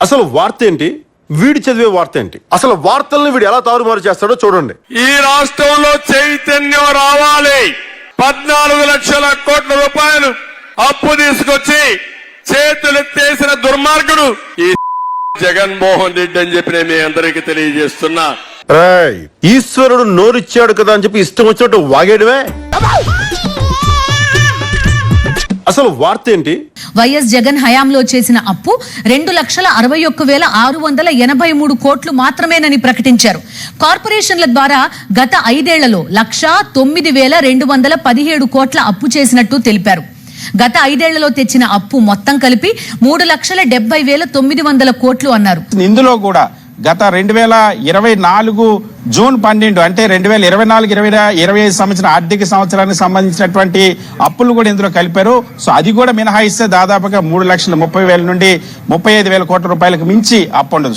అసలు వార్త ఏంటి? వీడి చదివే వార్త ఏంటి? అసలు వార్తల్ని వీడు ఎలా తారుమారు చేస్తాడో చూడండి. ఈ రాష్ట్రంలో చైతన్యం రావాలి. పద్నాలుగు లక్షల కోట్ల రూపాయలు అప్పు తీసుకొచ్చి చేతులెత్తేసిన దుర్మార్గుడు ఈ జగన్మోహన్ రెడ్డి అని చెప్పి నేను మీ అందరికీ తెలియజేస్తున్నా. రేయ్, ఈశ్వరుడు నోరిచ్చాడు కదా అని చెప్పి ఇష్టం వచ్చినట్టు వాగేయడమే? అసలు వార్త ఏంటి? వైఎస్ జగన్ హయాంలో చేసిన అప్పు రెండు లక్షల అరవై ఒక్క వేల ఆరు వందల ఎనభై మూడు కోట్లు మాత్రమేనని ప్రకటించారు. కార్పొరేషన్ల ద్వారా గత ఐదేళ్ళలో లక్ష తొమ్మిది వేల రెండు వందల పదిహేడు కోట్ల అప్పు చేసినట్టు తెలిపారు. గత ఐదేళ్ళలో తెచ్చిన అప్పు మొత్తం కలిపి మూడు లక్షల డెబ్బై వేల తొమ్మిది వందల కోట్లు అన్నారు. ఇందులో కూడా గత రెండు వేల ఇరవై నాలుగు జూన్ పన్నెండు అంటే రెండు వేల ఇరవై నాలుగు ఇరవై ఇరవై ఐదు సంవత్సరం ఆర్థిక సంవత్సరానికి సంబంధించినటువంటి అప్పులు కూడా ఇందులో కలిపారు. సో అది కూడా మినహాయిస్తే దాదాపుగా మూడు లక్షల ముప్పై వేల నుండి ముప్పై ఐదు వేల కోట్ల రూపాయలకు మించి అప్పు ఉండదు.